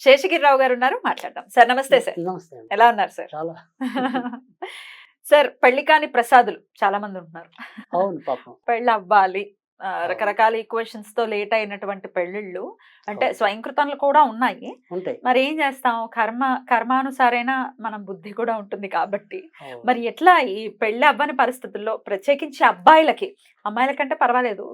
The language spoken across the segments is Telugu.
శేషగిరిరావు గారు ఉన్నారు మాట్లాడదాం. సార్ నమస్తే సార్. ఎలా ఉన్నారు సార్? చాలా. సార్ పెళ్ళి కాని ప్రసాదులు చాలా మంది ఉంటున్నారు. అవును పాపం. పెళ్ళి అవ్వాలి. రకరకాల ఈక్వేషన్స్తో లేట్ అయినటువంటి పెళ్ళిళ్ళు అంటే. స్వయంకృతంలు కూడా ఉన్నాయి. మరి ఏం చేస్తాం? కర్మ కర్మానుసారైన మన బుద్ధి కూడా ఉంటుంది కాబట్టి. మరి ఎట్లా ఈ పెళ్ళి అవ్వని పరిస్థితుల్లో ప్రత్యేకించి అబ్బాయిలకి అమ్మాయిల కంటే పర్వాలేదు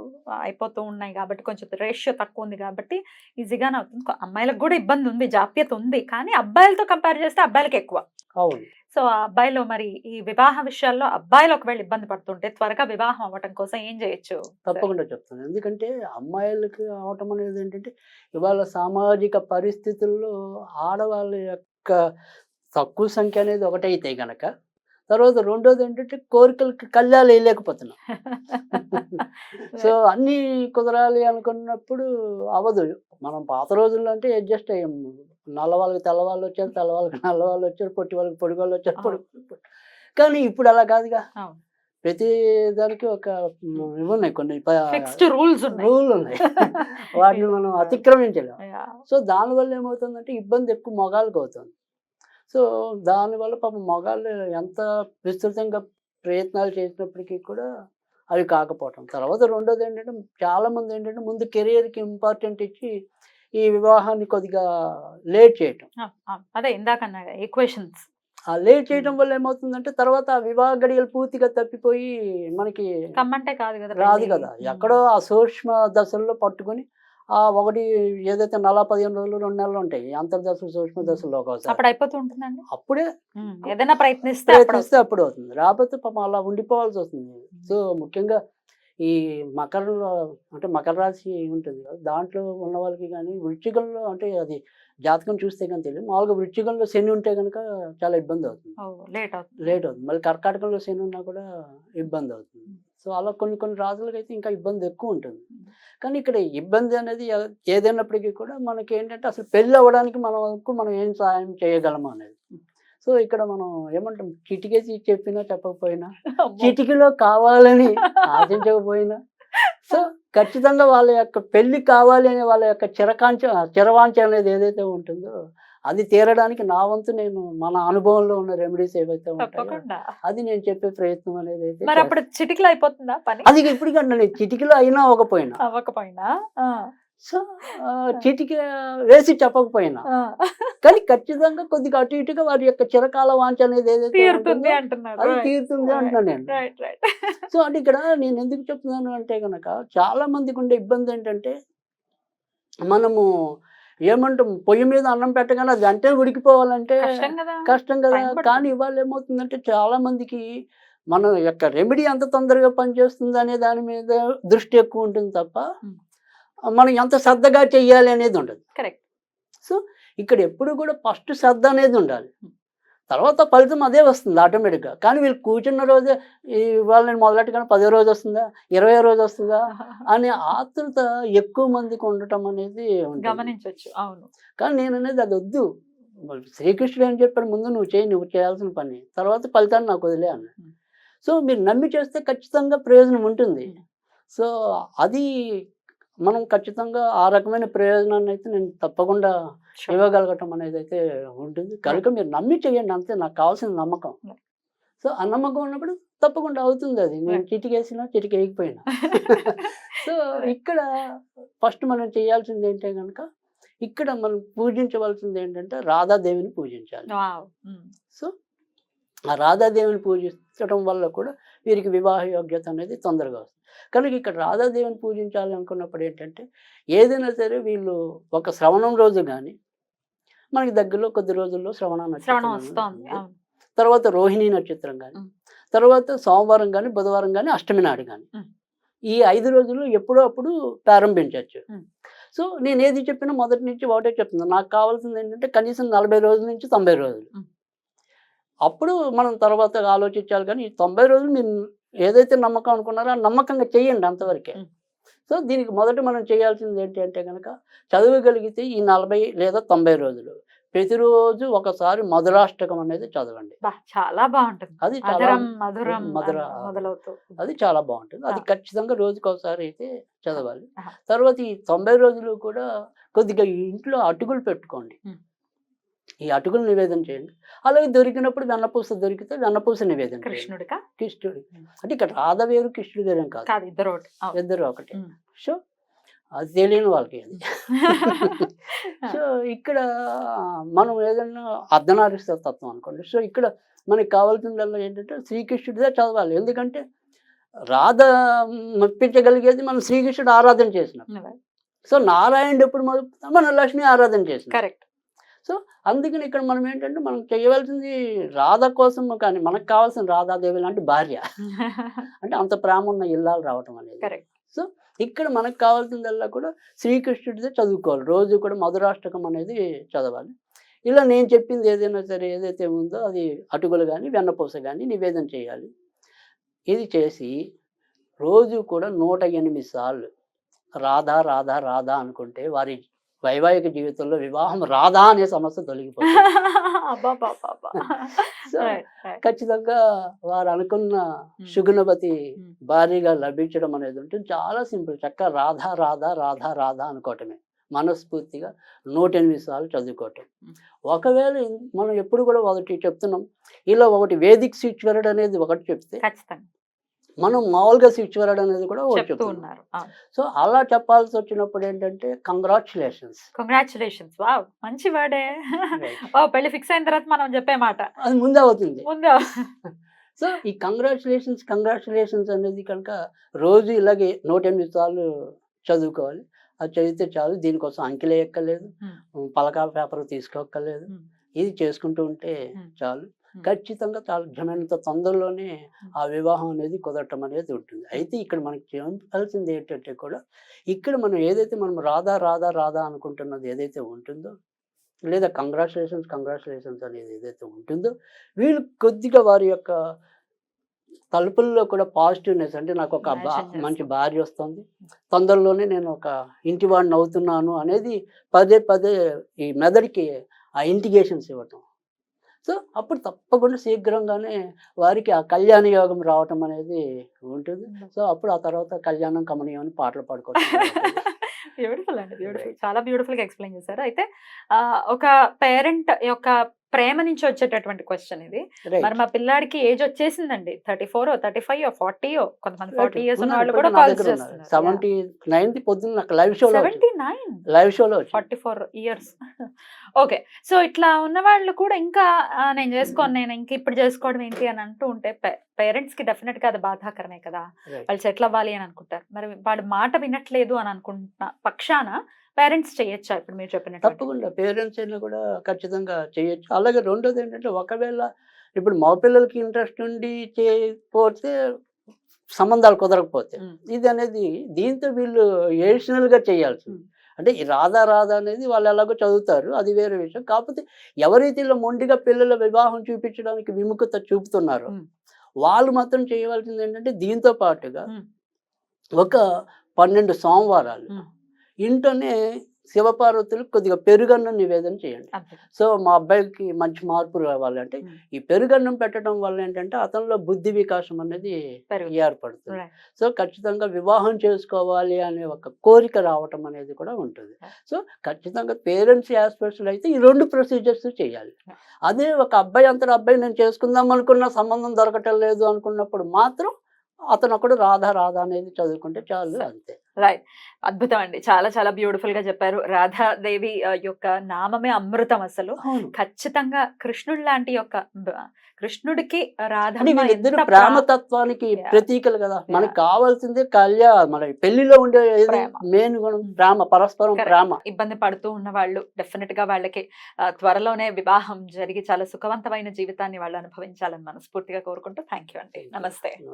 అయిపోతూ ఉన్నాయి కాబట్టి కొంచెం రేషియో తక్కువ ఉంది కాబట్టి ఈజీగానే అవుతుంది. అమ్మాయిలకు కూడా ఇబ్బంది ఉంది జాప్యత ఉంది. కానీ అబ్బాయిలతో కంపేర్ చేస్తే అబ్బాయిలకి ఎక్కువ. అవును. సో ఆ అబ్బాయిలు మరి ఈ వివాహ విషయాల్లో అబ్బాయిలు ఒకవేళ ఇబ్బంది పడుతుంటే త్వరగా వివాహం అవ్వటం కోసం ఏం చేయొచ్చు తప్పకుండా చెప్తాను. ఎందుకంటే అమ్మాయిలకి అవటం అనేది ఏంటంటే ఇవాళ సామాజిక పరిస్థితుల్లో ఆడవాళ్ళ యొక్క తక్కువ సంఖ్య అనేది ఒకటైతే గనక తర్వాత రెండోది ఏంటంటే కోరికలకి కళ్యాలు వేయలేకపోతున్నాం. సో అన్నీ కుదరాలి అనుకున్నప్పుడు అవదు మనం పాత రోజుల్లో అంటే అడ్జస్ట్ అయ్యాం. నల్ల వాళ్ళకి తెల్ల వాళ్ళు వచ్చారు తెల్ల వాళ్ళకి నల్ల వాళ్ళు వచ్చారు పొట్టి వాళ్ళకి పొడి వాళ్ళు వచ్చారు పొడి. కానీ ఇప్పుడు అలా కాదుగా. ప్రతి దానికి ఒక ఉన్నాయి కొన్ని రూల్స్ ఉన్నాయి. రూల్ ఉన్నాయి. వాటిని మనం అతిక్రమించలేం. యా. సో దానివల్ల ఏమవుతుందంటే ఇబ్బంది ఎక్కువ మొగాళ్ళకి అవుతుంది. సో దానివల్ల పాపం మొగాళ్ళు ఎంత విస్తృతంగా ప్రయత్నాలు చేసినప్పటికీ కూడా అవి కాకపోవటం. తర్వాత రెండోది ఏంటంటే చాలా మంది ఏంటంటే ముందు కెరియర్కి ఇంపార్టెంట్ ఇచ్చి ఈ వివాహాన్ని కొద్దిగా లేట్ చేయటం. అదే ఇందాక ఈక్వేషన్స్ ఆ లేట్ చేయటం వల్ల ఏమవుతుందంటే తర్వాత ఆ వివాహ గడియలు పూర్తిగా తప్పిపోయి మనకి కమ్మంటే కాదు కదా రాదు. కదా. ఎక్కడో ఆ సూక్ష్మ దశల్లో పట్టుకొని ఒకటి ఏదైతే నలభై పదిహేను రోజులు రెండు నెలలు ఉంటాయి అంతర్దశలు సూక్ష్మ దశల్లో ఒకసారి అప్పుడు ఏదైనా ప్రయత్నిస్తే అప్పుడు ప్రయత్నిస్తే అప్పుడు అవుతుంది. రాకపోతే పాపం అలా ఉండిపోవాల్సి వస్తుంది. సో ముఖ్యంగా ఈ మకరంలో అంటే మకర రాశి ఉంటుంది కదా దాంట్లో ఉన్న వాళ్ళకి కానీ వృచ్చికంలో అంటే అది జాతకం చూస్తే కానీ తెలియదు. మామూలుగా వృచ్చికంలో శని ఉంటే కనుక చాలా ఇబ్బంది అవుతుంది. లేట్ అవుతుంది. లేట్ అవుతుంది. మళ్ళీ కర్కాటకంలో శని ఉన్నా కూడా ఇబ్బంది అవుతుంది. సో అలా కొన్ని కొన్ని రాజులకి అయితే ఇంకా ఇబ్బంది ఎక్కువ ఉంటుంది. కానీ ఇక్కడ ఇబ్బంది అనేది ఏదైనప్పటికీ కూడా మనకి ఏంటంటే అసలు పెళ్ళి అవ్వడానికి మనకు మనం ఏం సహాయం చేయగలము అనేది సో ఇక్కడ మనం ఏమంటాం చిటికేసి చెప్పినా చెప్పకపోయినా. చిటికలో కావాలని ఆశించకపోయినా సో ఖచ్చితంగా వాళ్ళ యొక్క పెళ్ళి కావాలి అనే వాళ్ళ యొక్క చిరకాంచ చిరవాంఛ అనేది ఏదైతే ఉంటుందో అది తీరడానికి నా వంతు నేను మన అనుభవంలో ఉన్న రెమెడీస్ ఏవైతే ఉంటాయో అది నేను చెప్పే ప్రయత్నం అనేది అయితే మరి అప్పుడు చిటికలు అయిపోతుందా పని? అది ఇప్పుడు కంటే చిటికలో అయినా అవ్వకపోయినా. అవ్వకపోయినా? సో చిటిక వేసి చెప్పకపోయినా. కానీ ఖచ్చితంగా కొద్దిగా అటు ఇటుగా వారి యొక్క చిరకాల వాంఛ అనేది ఏదైతే అది తీరుతుంది అంటున్నాను నేను. సో అంటే ఇక్కడ నేను ఎందుకు చెప్తున్నాను అంటే కనుక చాలా మందికి ఉండే ఇబ్బంది ఏంటంటే మనము ఏమంటాం పొయ్యి మీద అన్నం పెట్టగానే అది వెంటనే ఉడికిపోవాలంటే కష్టం కదా. కానీ ఇవాళ ఏమవుతుందంటే చాలా మందికి మన యొక్క రెమెడీ ఎంత తొందరగా పనిచేస్తుంది అనే దాని మీద దృష్టి ఎక్కువ ఉంటుంది తప్ప. మనం ఎంత శ్రద్ధగా చెయ్యాలి అనేది ఉండదు కరెక్ట్ సో ఇక్కడ ఎప్పుడు కూడా ఫస్ట్ శ్రద్ధ అనేది ఉండాలి. తర్వాత ఫలితం అదే వస్తుంది ఆటోమేటిక్గా. కానీ వీళ్ళు కూర్చున్న రోజే ఇవాళ నేను మొదలెట్టగానే పదో రోజు వస్తుందా ఇరవై రోజు వస్తుందా అనే ఆతృత ఎక్కువ మందికి ఉండటం అనేది. గమనించవచ్చు అవును. కానీ నేను అనేది అది వద్దు. శ్రీకృష్ణుడు ఏం చెప్పాడు? ముందు నువ్వు చేయి నువ్వు చేయాల్సిన పని. తర్వాత ఫలితాన్ని నాకు వదిలే Hmm. సో మీరు నమ్మి చేస్తే ఖచ్చితంగా ప్రయోజనం ఉంటుంది. సో అది మనం ఖచ్చితంగా ఆ రకమైన ప్రయోజనాన్ని అయితే నేను తప్పకుండా. ఇవ్వగలగటం అనేది అయితే ఉంటుంది కనుక మీరు నమ్మి చేయండి అంతే నాకు కావాల్సిన నమ్మకం. సో ఆ నమ్మకం ఉన్నప్పుడు తప్పకుండా అవుతుంది అది నేను. చిటికేసినా చిటికేయకపోయినా సో. ఇక్కడ ఫస్ట్ మనం చేయాల్సింది ఏంటంటే కనుక ఇక్కడ మనం పూజించవలసింది ఏంటంటే రాధాదేవిని పూజించాలి. ఉమ్. సో ఆ రాధాదేవిని పూజించడం వల్ల కూడా వీరికి వివాహ యోగ్యత అనేది తొందరగా వస్తుంది కనుక ఇక్కడ రాధాదేవిని పూజించాలి అనుకున్నప్పుడు ఏంటంటే ఏదైనా సరే వీళ్ళు ఒక శ్రవణం రోజు కానీ మనకి దగ్గరలో కొద్ది రోజుల్లో శ్రవణ నక్షత్రం తర్వాత రోహిణి నక్షత్రం కానీ. తర్వాత సోమవారం కానీ బుధవారం కానీ అష్టమి నాడు కానీ. ఈ ఐదు రోజుల్లో ఎప్పుడో అప్పుడు ప్రారంభించవచ్చు. సో నేను ఏది చెప్పినా మొదటి నుంచి ఒకటే చెప్తున్నాను నాకు కావాల్సింది ఏంటంటే కనీసం నలభై రోజుల నుంచి తొంభై రోజులు. అప్పుడు మనం తర్వాత ఆలోచించాలి కానీ ఈ తొంభై రోజులు మీరు ఏదైతే నమ్మకం అనుకున్నారో ఆ నమ్మకంగా చేయండి అంతవరకే. సో దీనికి మొదట మనం చేయాల్సింది ఏంటి అంటే కనుక చదవగలిగితే ఈ నలభై లేదా తొంభై రోజులు ప్రతిరోజు ఒకసారి మధురాష్టకం అనేది చదవండి చాలా బాగుంటుంది అది మధురం అది చాలా బాగుంటుంది అది. ఖచ్చితంగా రోజుకి ఒకసారి అయితే చదవాలి. తర్వాత ఈ తొంభై రోజులు కూడా కొద్దిగా ఇంట్లో అటుకులు పెట్టుకోండి. ఈ అటుకులు నివేదన చేయండి. అలాగే దొరికినప్పుడు వెన్నపూస దొరికితే వెన్నపూస నివేదన కృష్ణుడికా? కృష్ణుడి. అంటే ఇక్కడ రాధ వేరు కృష్ణుడు వేరు కాదు. ఇద్దరు ఒకటి. ఇద్దరు ఒకటి. సో అది తెలియని వాళ్ళకి అది. సో ఇక్కడ మనం ఏదైనా అర్ధనారీశ్వర తత్వం అనుకోండి. సో ఇక్కడ మనకి కావాల్సిందల్లా ఏంటంటే శ్రీకృష్ణుడిదే చదవాలి. ఎందుకంటే రాధ మెప్పించగలిగేది మనం శ్రీకృష్ణుడు ఆరాధన చేసినాం సో నారాయణుడు ఎప్పుడు మొదలుపెడతాం మనం లక్ష్మి ఆరాధన చేసినాం కరెక్ట్. అందుకని ఇక్కడ మనం ఏంటంటే మనం చేయవలసింది రాధ కోసం కానీ మనకు కావాల్సిన రాధాదేవి లాంటి భార్య. అంటే అంత ప్రేమ ఉన్న ఇల్లాలు రావటం అనేది. కరెక్ట్. ఇక్కడ మనకు కావాల్సిందల్లా కూడా శ్రీకృష్ణుడిదే చదువుకోవాలి. రోజు కూడా మధురాష్టకం అనేది చదవాలి. ఇలా నేను చెప్పింది ఏదైనా సరే ఏదైతే ఉందో అది అటుకులు కానీ వెన్నపూస కానీ నివేదన చేయాలి. ఇది చేసి రోజు కూడా నూట ఎనిమిది సార్లు రాధా రాధా రాధా అనుకుంటే వారి వైవాహిక జీవితంలో వివాహం రాధా అనే సమస్య తొలగిపోతుంది. ఖచ్చితంగా వారు అనుకున్న Hmm. సుగుణవతి Hmm. భారీగా లభించడం అనేది ఉంటుంది చాలా సింపుల్ చక్కగా రాధా రాధా రాధా రాధా అనుకోవటమే మనస్ఫూర్తిగా నూట ఎనిమిది సార్లు చదువుకోవటం Hmm. ఒకవేళ మనం ఎప్పుడు కూడా ఒకటి చెప్తున్నాం ఇలా ఒకటి వేదిక్ స్విచ్ అనేది ఒకటి చెప్తే మనం మామూలుగా స్విచ్ అనేది కూడా ఒకటి చెప్తూ చెప్తున్నాం ఉన్నారు. సో అలా చెప్పాల్సి వచ్చినప్పుడు ఏంటంటే కంగ్రాచులేషన్స్. కంగ్రాచులేషన్స్. వావ్! మంచి వర్డే. ఓ పెళ్ళి ఫిక్స్ అయిన తర్వాత మనం చెప్పే మాట. అది ముందే అవుతుంది. ముందు సో ఈ కంగ్రాచులేషన్స్ కంగ్రాచులేషన్స్ అనేది కనుక రోజు ఇలాగే నూట ఎనిమిది సార్లు చదువుకోవాలి. అది చదివితే చాలు దీనికోసం అంకెలే ఎక్కలేదు. పలకాల పేపర్ తీసుకోక్కర్లేదు. ఇది చేసుకుంటూ ఉంటే. చాలు. ఖచ్చితంగా చాలా జనంత తొందరలోనే. ఆ వివాహం అనేది కుదరటం అనేది ఉంటుంది. అయితే ఇక్కడ మనకి చెప్పాల్సింది ఏంటంటే కూడా ఇక్కడ మనం ఏదైతే మనం రాధా రాధా రాధా అనుకుంటున్నది ఏదైతే ఉంటుందో లేదా కంగ్రాచులేషన్స్ కంగ్రాచులేషన్స్ అనేది ఏదైతే ఉంటుందో వీళ్ళు కొద్దిగా వారి యొక్క తలుపుల్లో కూడా పాజిటివ్నెస్ అంటే నాకు ఒక మంచి. భార్య వస్తుంది. తొందరలోనే నేను ఒక ఇంటి వాడిని అవుతున్నాను అనేది పదే పదే ఈ మెదడుకి ఆ ఇంటిగేషన్స్ ఇవ్వటం. సో అప్పుడు తప్పకుండా శీఘ్రంగానే వారికి ఆ కళ్యాణ యోగం రావటం అనేది ఉంటుంది. సో అప్పుడు ఆ తర్వాత కళ్యాణం కమనీయం అని పాటలు జరుగుతుంది. బ్యూటిఫుల్ అండి బ్యూటిఫుల్ చాలా బ్యూటిఫుల్గా ఎక్స్ప్లెయిన్ చేశారు. అయితే ఒక పేరెంట్ యొక్క ప్రేమ నుంచి వచ్చేటటువంటి క్వశ్చన్ ఇది. మరి మా పిల్లాడికి ఏజ్ వచ్చేసిందండి. Thirty four thirty five forty కొంతమంది. ఫార్టీ ఇయర్స్ ఉన్న వాళ్ళు కూడా. చేస్తున్నారు. సెవెంటీ నైన్త్ పొద్దున్న నాకు లైవ్ షోలో సెవెంటీ నైన్ లైవ్ షోలో forty four years okay so ఇట్లా ఉన్న వాళ్ళు కూడా ఇంకా నేను చేసుకోను నేను ఇంక ఇప్పుడు చేసుకోవడం ఏంటి అని అంటూ ఉంటే పేరెంట్స్కి డెఫినెట్గా అది బాధాకరమే కదా. వాళ్ళు సెటిల్ అవ్వాలి అని అనుకుంటారు. మరి వాడు మాట వినట్లేదు అని అనుకుంటున్న పక్షాన పేరెంట్స్ చేయొచ్చా ఇప్పుడు మీరు చెప్పినట్టు తప్పకుండా పేరెంట్స్ అయినా కూడా ఖచ్చితంగా చేయొచ్చు అలాగే రెండోది ఏంటంటే ఒకవేళ ఇప్పుడు మా పిల్లలకి ఇంట్రెస్ట్ ఉండి చేయకపోతే సంబంధాలు కుదరకపోతే. ఇది అనేది దీంతో వీళ్ళు additional గా చేయాల్సింది. అంటే ఈ రాధా రాధా అనేది వాళ్ళు ఎలాగో చదువుతారు అది వేరే విషయం కాకపోతే ఎవరైతే ఇలా మొండిగా పిల్లల వివాహం చూపించడానికి విముఖత చూపుతున్నారో. వాళ్ళు మాత్రం చేయవలసింది ఏంటంటే దీంతో పాటుగా. ఒక పన్నెండు సోమవారాలు. ఇంట్లోనే శివపార్వతులు కొద్దిగా పెరుగన్నం నివేదన చేయండి సో మా అబ్బాయికి మంచి మార్పు రావాలంటే. ఈ పెరుగన్నం పెట్టడం వల్ల ఏంటంటే అతనిలో బుద్ధి వికాసం అనేది ఏర్పడుతుంది. సో ఖచ్చితంగా వివాహం చేసుకోవాలి అనే ఒక కోరిక రావటం అనేది కూడా ఉంటుంది. సో ఖచ్చితంగా పేరెంట్స్ ఆస్పెక్ట్స్లో అయితే ఈ రెండు ప్రొసీజర్స్ చేయాలి. అదే ఒక అబ్బాయి అంతటి అబ్బాయి నేను చేసుకుందాం అనుకున్న సంబంధం దొరకటం లేదు అనుకున్నప్పుడు మాత్రం అతను ఒకడు రాధా రాధా అనేది చదువుకుంటే చాలు. అంతే. రైట్. అద్భుతం అండి చాలా చాలా బ్యూటిఫుల్గా చెప్పారు. రాధాదేవి యొక్క నామమే అమృతం అసలు. ఖచ్చితంగా కృష్ణుడు లాంటి యొక్క కృష్ణుడికి అని రాధమ్మ వీళ్ళిద్దరు ఎంత ప్రేమ ప్రా- తత్వానికి Yeah. ప్రతీకలు కదా. మనకి. కావాల్సిందే కళ్యాణ. మన పెళ్ళిలో ఉండే. మెయిన్ గుణం ప్రేమ పరస్పరం. ప్రేమ. ఇబ్బంది పడుతూ ఉన్న వాళ్ళు డెఫినెట్గా వాళ్ళకి త్వరలోనే వివాహం జరిగి చాలా సుఖవంతమైన జీవితాన్ని వాళ్ళు అనుభవించాలని మనస్ఫూర్తిగా కోరుకుంటూ థ్యాంక్ యూ అండి నమస్తే.